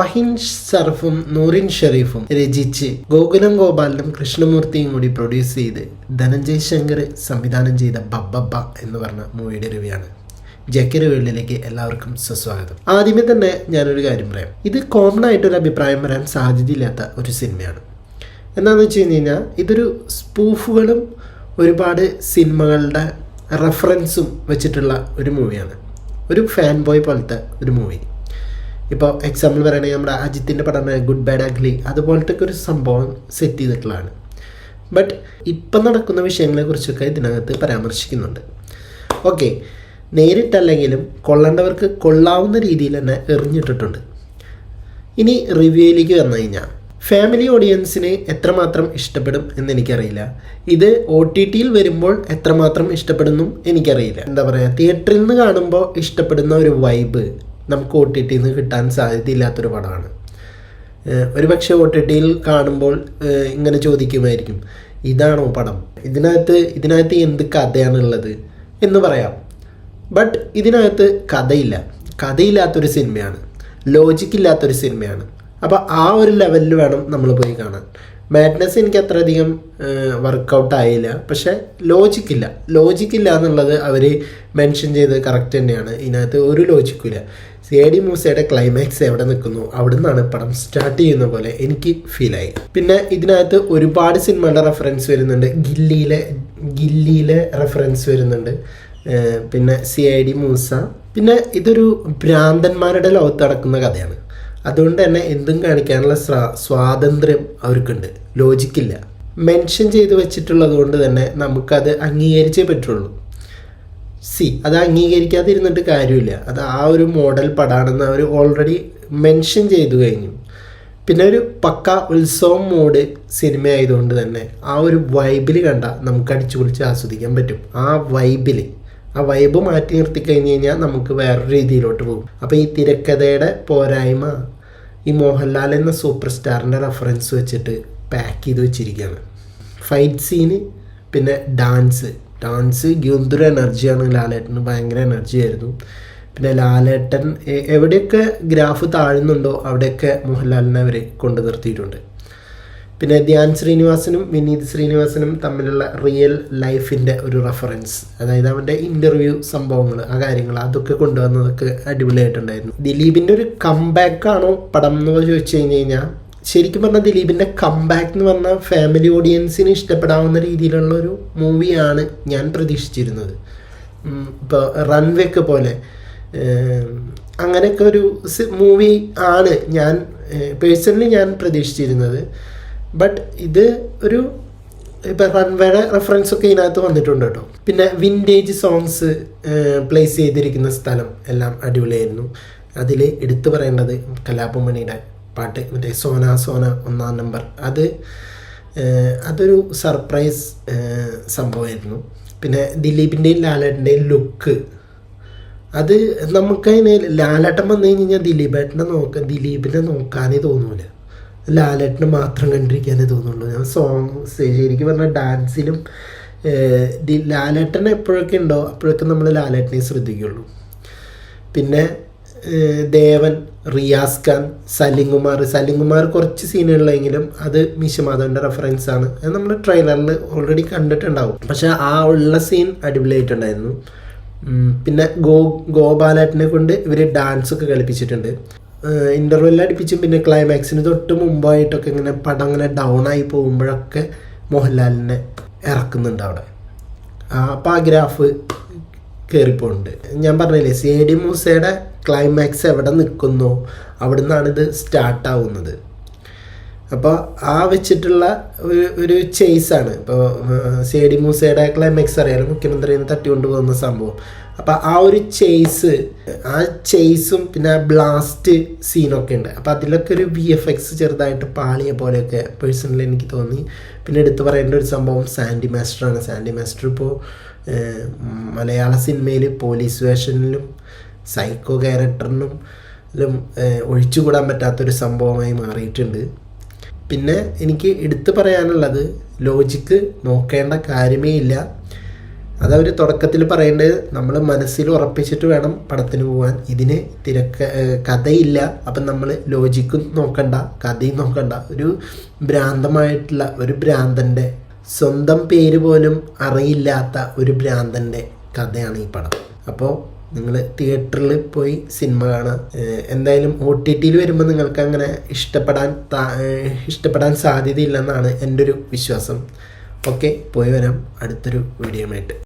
ഫഹിൻ സർഫും നൂറിൻ ഷെറീഫും രചിച്ച് ഗോകുലം ഗോപാലനും കൃഷ്ണമൂർത്തിയും കൂടി പ്രൊഡ്യൂസ് ചെയ്ത് ധനഞ്ജയ് ശങ്കർ സംവിധാനം ചെയ്ത ബബ്ബബ്ബ എന്ന് പറഞ്ഞ മൂവിയുടെ രവിയാണ് ജക്കര് വേൾഡിലേക്ക് എല്ലാവർക്കും സുസ്വാഗതം. ആദ്യമേ തന്നെ ഞാനൊരു കാര്യം പറയാം. ഇത് കോമൺ ആയിട്ടൊരു അഭിപ്രായം പറയാൻ സാധ്യതയില്ലാത്ത ഒരു സിനിമയാണ് എന്താണെന്ന് വെച്ച് കഴിഞ്ഞ് കഴിഞ്ഞാൽ ഇതൊരു സ്പൂഫുകളും ഒരുപാട് സിനിമകളുടെ റെഫറൻസും വെച്ചിട്ടുള്ള ഒരു മൂവിയാണ് ഒരു ഫാൻ ബോയ് പോലത്തെ ഒരു മൂവി ഇപ്പോൾ എക്സാമ്പിൾ പറയുകയാണെങ്കിൽ നമ്മുടെ അജിത്തിന്റെ പടമാണ് ഗുഡ് ബാഡ് അഗ്ലി അതുപോലത്തെ ഒരു സംഭവം സെറ്റ് ചെയ്തിട്ടുള്ളതാണ്. ബട്ട് ഇപ്പം നടക്കുന്ന വിഷയങ്ങളെക്കുറിച്ചൊക്കെ ഇതിനകത്ത് പരാമർശിക്കുന്നുണ്ട്. ഓക്കെ നേരിട്ടല്ലെങ്കിലും കൊള്ളേണ്ടവർക്ക് കൊള്ളാവുന്ന രീതിയിൽ തന്നെ എറിഞ്ഞിട്ടിട്ടുണ്ട്. ഇനി റിവ്യൂയിലേക്ക് വന്നു കഴിഞ്ഞാൽ ഫാമിലി ഓഡിയൻസിന് എത്രമാത്രം ഇഷ്ടപ്പെടും എന്നെനിക്കറിയില്ല. ഇത് ഒ ടി ടിയിൽ വരുമ്പോൾ എത്രമാത്രം ഇഷ്ടപ്പെടുന്നു എനിക്കറിയില്ല. എന്താ പറയുക തിയേറ്ററിൽ നിന്ന് കാണുമ്പോൾ ഇഷ്ടപ്പെടുന്ന ഒരു വൈബ് നമുക്ക് ഒ ടി ടിയിൽ നിന്ന് കിട്ടാൻ സാധ്യതയില്ലാത്തൊരു പടമാണ്. ഒരു പക്ഷേ ഒ ടി ടിയിൽ കാണുമ്പോൾ ഇങ്ങനെ ചോദിക്കുമായിരിക്കും ഇതാണോ പടം? ഇതിനകത്ത് ഇതിനകത്ത് എന്ത് കഥയാണുള്ളത്? എന്ന് പറയാം. ബട്ട് ഇതിനകത്ത് കഥയില്ല. കഥയില്ലാത്തൊരു സിനിമയാണ്. ലോജിക്ക് ഇല്ലാത്തൊരു സിനിമയാണ്. അപ്പോൾ ആ ഒരു ലെവലിൽ വേണം നമ്മൾ പോയി കാണാൻ. മാഡ്നസ് എനിക്ക് അത്രയധികം വർക്കൗട്ട് ആയില്ല. പക്ഷേ ലോജിക്കില്ല ലോജിക്കില്ല എന്നുള്ളത് അവർ മെൻഷൻ ചെയ്ത് കറക്റ്റ് തന്നെയാണ്. ഇതിനകത്ത് ഒരു ലോജിക്കില്ല സി ഡി മൂസയുടെ ക്ലൈമാക്സ് എവിടെ നിൽക്കുന്നു? അവിടെ നിന്നാണ് പടം സ്റ്റാർട്ട് ചെയ്യുന്ന പോലെ എനിക്ക് ഫീലായി പിന്നെ ഇതിനകത്ത് ഒരുപാട് സിനിമകളുടെ റെഫറൻസ് വരുന്നുണ്ട്. ഗില്ലിയിലെ ഗില്ലിയിലെ റെഫറൻസ് വരുന്നുണ്ട്. പിന്നെ സി ഐ ഡി മൂസ. പിന്നെ ഇതൊരു ഭ്രാന്തന്മാരുടെ ലോകത്ത് നടക്കുന്ന കഥയാണ്. അതുകൊണ്ട് തന്നെ എന്തും കാണിക്കാനുള്ള സ്വാ- സ്വാതന്ത്ര്യം അവർക്കുണ്ട്. ലോജിക്കില്ല മെൻഷൻ ചെയ്ത് വെച്ചിട്ടുള്ളത് കൊണ്ട് തന്നെ നമുക്കത് അംഗീകരിച്ചേ പറ്റുള്ളൂ. സി അത് അംഗീകരിക്കാതിരുന്നിട്ട് കാര്യമില്ല. അത് ആ ഒരു മോഡൽ പടാണെന്ന് അവർ ഓൾറെഡി മെൻഷൻ ചെയ്തു കഴിഞ്ഞു. പിന്നെ ഒരു പക്ക ഉത്സവം മോഡ് സിനിമ ആയതുകൊണ്ട് തന്നെ ആ ഒരു വൈബിൽ കണ്ട നമുക്ക് അടിച്ചു പൊളിച്ച് ആസ്വദിക്കാൻ പറ്റും. ആ വൈബിൽ ആ വൈബ് മാറ്റി നിർത്തി കഴിഞ്ഞ് കഴിഞ്ഞാൽ നമുക്ക് വേറൊരു രീതിയിലോട്ട് പോകും. അപ്പോൾ ഈ തിരക്കഥയുടെ പോരായ്മ ഈ മോഹൻലാൽ എന്ന സൂപ്പർ സ്റ്റാറിന്റെ റെഫറൻസ് വെച്ചിട്ട് പാക്ക് ചെയ്ത് വെച്ചിരിക്കുകയാണ് ഫൈറ്റ് സീന് പിന്നെ ഡാൻസ് ഡാൻസ് ഗുന്തുര എനർജിയാണ് ലാലേട്ടന് ഭയങ്കര എനർജി ആയിരുന്നു. പിന്നെ ലാലേട്ടൻ എവിടെയൊക്കെ ഗ്രാഫ് താഴുന്നുണ്ടോ അവിടെയൊക്കെ മോഹൻലാലിനെ അവർ കൊണ്ടു നിർത്തിയിട്ടുണ്ട്. പിന്നെ ധ്യാൻ ശ്രീനിവാസനും വിനീത് ശ്രീനിവാസനും തമ്മിലുള്ള റിയൽ ലൈഫിന്റെ ഒരു റെഫറൻസ് അതായത് അവന്റെ ഇന്റർവ്യൂ സംഭവങ്ങൾ ആ കാര്യങ്ങൾ അതൊക്കെ കൊണ്ടുവന്നതൊക്കെ അടിപൊളിയായിട്ടുണ്ടായിരുന്നു. ദിലീപിന്റെ ഒരു കംബാക്കാണോ പടം എന്ന് ചോദിച്ചു കഴിഞ്ഞ് കഴിഞ്ഞാൽ ശരിക്കും പറഞ്ഞാൽ ദിലീപിന്റെ കംബാക്ക് എന്ന് പറഞ്ഞാൽ ഫാമിലി ഓഡിയൻസിന് ഇഷ്ടപ്പെടാവുന്ന രീതിയിലുള്ള ഒരു മൂവിയാണ് ഞാൻ പ്രതീക്ഷിച്ചിരുന്നത്. ഇപ്പോൾ റൺവേക്ക് പോലെ. അങ്ങനെയൊക്കെ ഒരു മൂവി ആണ് ഞാൻ പേഴ്സണലി ഞാൻ പ്രതീക്ഷിച്ചിരുന്നത്. ബട്ട് ഇത് ഒരു ഇപ്പം റൺവേയുടെ റെഫറൻസ് ഒക്കെ ഇതിനകത്ത് വന്നിട്ടുണ്ട് കേട്ടോ. പിന്നെ വിന്റേജ് സോങ്സ് പ്ലേസ് ചെയ്തിരിക്കുന്ന സ്ഥലം എല്ലാം അടിപൊളിയായിരുന്നു. അതിൽ എടുത്തു പറയേണ്ടത് കലാപമണിയുടെ പാട്ട്. മറ്റേ സോന സോന ഒന്നാം നമ്പർ. അത് അതൊരു സർപ്രൈസ് സംഭവമായിരുന്നു. പിന്നെ ദിലീപിന്റെയും ലാലേട്ടന്റെയും ലുക്ക് അത് നമുക്കതിന് ലാലേട്ടൻ വന്നു കഴിഞ്ഞ് കഴിഞ്ഞാൽ ദിലീപേട്ടനെ നോക്ക ദിലീപിനെ നോക്കാനേ തോന്നൂല. ലാലേട്ടനെ മാത്രം കണ്ടിരിക്കാനേ തോന്നുള്ളൂ. ഞാൻ സോങ് ശരിക്കും പറഞ്ഞാൽ ഡാൻസിലും ലാലേട്ടൻ എപ്പോഴൊക്കെ ഉണ്ടോ അപ്പോഴൊക്കെ നമ്മൾ ലാലേട്ടനെ ശ്രദ്ധിക്കുള്ളൂ. പിന്നെ ദേവൻ റിയാസ് ഖാൻ സലിംകുമാർ സലിംകുമാർ കുറച്ച് സീനുകളിലെങ്കിലും അത് മിഷമാധവന്റെ റെഫറൻസ് ആണ്. അത് നമ്മൾ ട്രെയിലറിൽ ഓൾറെഡി കണ്ടിട്ടുണ്ടാവും. പക്ഷെ ആ ഉള്ള സീൻ അടിപൊളിയായിട്ടുണ്ടായിരുന്നു. പിന്നെ ഗോ ഗോപാലേട്ടനെ കൊണ്ട് ഇവർ ഡാൻസ് ഒക്കെ കളിപ്പിച്ചിട്ടുണ്ട്. ഇന്റർവെല്ലിൽ അടിപ്പിച്ചും പിന്നെ ക്ലൈമാക്സിന് തൊട്ട് മുമ്പായിട്ടൊക്കെ ഇങ്ങനെ പടം ഇങ്ങനെ ഡൗൺ ആയി പോകുമ്പോഴൊക്കെ മോഹൻലാലിനെ ഇറക്കുന്നുണ്ട് അവിടെ. അപ്പോൾ ആ ഗ്രാഫ് കയറിപ്പോണ്ട് ഞാൻ പറഞ്ഞില്ലേ സി ഡി മൂസയുടെ ക്ലൈമാക്സ് എവിടെ നിൽക്കുന്നോ? അവിടെ ഇത് സ്റ്റാർട്ടാവുന്നത് അപ്പോൾ ആ വെച്ചിട്ടുള്ള ഒരു ഒരു ചേസാണ് ഇപ്പോൾ സി ഡി മൂസയുടെ ക്ലൈമാക്സ് അറിയാലോ? മുഖ്യമന്ത്രിനെ തട്ടിക്കൊണ്ട് പോകുന്ന സംഭവം. അപ്പോൾ ആ ഒരു ചേസ് ആ ചേസും പിന്നെ ആ ബ്ലാസ്റ്റ് സീനൊക്കെ ഉണ്ട്. അപ്പോൾ അതിലൊക്കെ ഒരു വി എഫ് എക്സ് ചെറുതായിട്ട് പാളിയ പോലെയൊക്കെ പേഴ്സണലി എനിക്ക് തോന്നി. പിന്നെ എടുത്തു പറയേണ്ട ഒരു സംഭവം സാൻഡി മാസ്റ്ററാണ് സാൻഡി മാസ്റ്റർ ഇപ്പോൾ മലയാള സിനിമയിൽ പോലീസ് വേഷനിലും സൈക്കോ ക്യാരക്ടറിനും ഒഴിച്ചുകൂടാൻ പറ്റാത്തൊരു സംഭവമായി മാറിയിട്ടുണ്ട്. പിന്നെ എനിക്ക് എടുത്തു പറയാനുള്ളത് ലോജിക്ക് നോക്കേണ്ട കാര്യമേ ഇല്ല. അതവർ തുടക്കത്തിൽ പറയേണ്ടത് നമ്മൾ മനസ്സിൽ ഉറപ്പിച്ചിട്ട് വേണം പടത്തിന് പോകാൻ ഇതിന് തിരക്ക കഥയില്ല. അപ്പം നമ്മൾ ലോജിക്കും നോക്കണ്ട കഥയും നോക്കണ്ട. ഒരു ഭ്രാന്തമായിട്ടുള്ള ഒരു ഭ്രാന്തന്റെ സ്വന്തം പേര് പോലും അറിയില്ലാത്ത ഒരു ഭ്രാന്തന്റെ കഥയാണ് ഈ പടം. അപ്പോൾ നിങ്ങൾ തിയേറ്ററിൽ പോയി സിനിമ കാണാം. എന്തായാലും ഒ ടി ടിയിൽ വരുമ്പോൾ നിങ്ങൾക്ക് അങ്ങനെ ഇഷ്ടപ്പെടാൻ ഇഷ്ടപ്പെടാൻ സാധ്യതയില്ലെന്നാണ് എന്റെ ഒരു വിശ്വാസം. ഓക്കെ പോയി വരാം. അടുത്തൊരു വീഡിയോയുമായിട്ട്